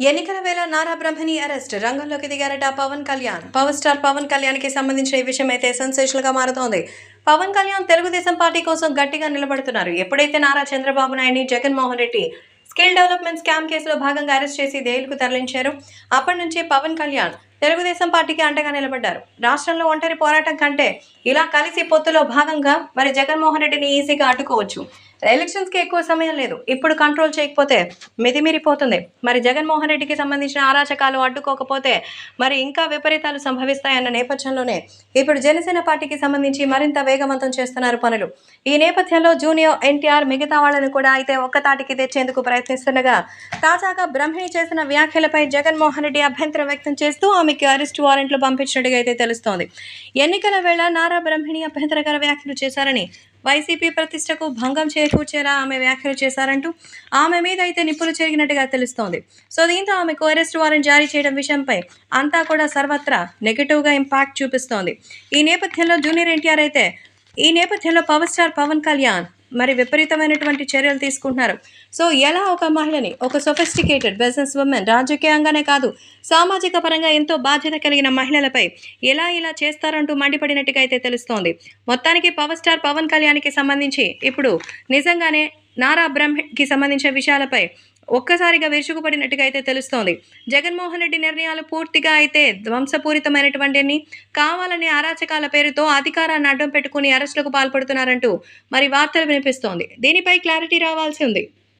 ఎన్నికల వేళ నారా బ్రహ్మణి అరెస్ట్. రంగంలోకి దిగారట పవన్ కళ్యాణ్. పవర్ స్టార్ పవన్ కళ్యాణ్కి సంబంధించిన ఈ విషయం అయితే సెన్సేషనల్గా మారుతోంది. పవన్ కళ్యాణ్ తెలుగుదేశం పార్టీ కోసం గట్టిగా నిలబడుతున్నారు. ఎప్పుడైతే నారా చంద్రబాబు నాయుడిని Jaganmohan Reddy skill development scam కేసులో భాగంగా అరెస్ట్ చేసి జైలుకు తరలించారు అప్పటి నుంచి పవన్ కళ్యాణ్ తెలుగుదేశం పార్టీకి అండగా నిలబడ్డారు. రాష్ట్రంలో ఒంటరి పోరాటం కంటే ఇలా కలిసి పొత్తులో భాగంగా మరి జగన్మోహన్ రెడ్డిని ఈజీగా అడ్డుకోవచ్చు. ఎలక్షన్స్కి ఎక్కువ సమయం లేదు. ఇప్పుడు కంట్రోల్ చేయకపోతే మితిమీరిపోతుంది. మరి జగన్మోహన్ రెడ్డికి సంబంధించిన అరాచకాలు అడ్డుకోకపోతే మరి ఇంకా విపరీతాలు సంభవిస్తాయన్న నేపథ్యంలోనే ఇప్పుడు జనసేన పార్టీకి సంబంధించి మరింత వేగవంతం చేస్తున్నారు పనులు. ఈ నేపథ్యంలో జూనియర్ ఎన్టీఆర్ మిగతా వాళ్ళని కూడా అయితే ఒక్కతాటికి తెచ్చేందుకు ప్రయత్నిస్తుండగా తాజాగా బ్రహ్మిణి చేసిన వ్యాఖ్యలపై జగన్మోహన్ రెడ్డి అభ్యంతరం వ్యక్తం చేస్తూ ఆమె ఆమెకి అరెస్టు వారెంట్లు పంపించినట్టుగా అయితే తెలుస్తోంది. ఎన్నికల వేళ నారా బ్రహ్మిణి అభ్యంతరకర వ్యాఖ్యలు చేశారని వైసీపీ ప్రతిష్టకు భంగం చేకూర్చేలా ఆమె వ్యాఖ్యలు చేశారంటూ ఆమె మీద అయితే నిప్పులు చెరిగినట్టుగా తెలుస్తోంది. సో దీంతో ఆమెకు అరెస్ట్ వారెంట్ జారీ చేయడం విషయంపై అంతా కూడా సర్వత్రా నెగిటివ్గా ఇంపాక్ట్ చూపిస్తోంది. ఈ నేపథ్యంలో జూనియర్ ఎన్టీఆర్ అయితే ఈ నేపథ్యంలో పవర్ స్టార్ పవన్ కళ్యాణ్ మరి విపరీతమైనటువంటి చర్యలు తీసుకుంటున్నారు. సో ఎలా ఒక మహిళని ఒక సొఫిస్టికేటెడ్ బిజినెస్ ఉమెన్ రాజకీయంగానే కాదు సామాజిక పరంగా ఎంతో బాధ్యత కలిగిన మహిళలపై ఎలా ఇలా చేస్తారంటూ మండిపడినట్టుగా అయితే తెలుస్తోంది. మొత్తానికి పవర్ స్టార్ పవన్ కళ్యాణ్కి సంబంధించి ఇప్పుడు నిజంగానే నారా బ్రహ్మకి సంబంధించిన విషయాలపై ఒక్కసారిగా విరుచుకుపడినట్టుగా అయితే తెలుస్తోంది. జగన్మోహన్ రెడ్డి నిర్ణయాలు పూర్తిగా అయితే ధ్వంసపూరితమైనటువంటి కావాలనే అరాచకాల పేరుతో అధికారాన్ని అడ్డం పెట్టుకుని అరెస్టులకు పాల్పడుతున్నారంటూ మరి వార్తలు వినిపిస్తోంది. దీనిపై క్లారిటీ రావాల్సి ఉంది.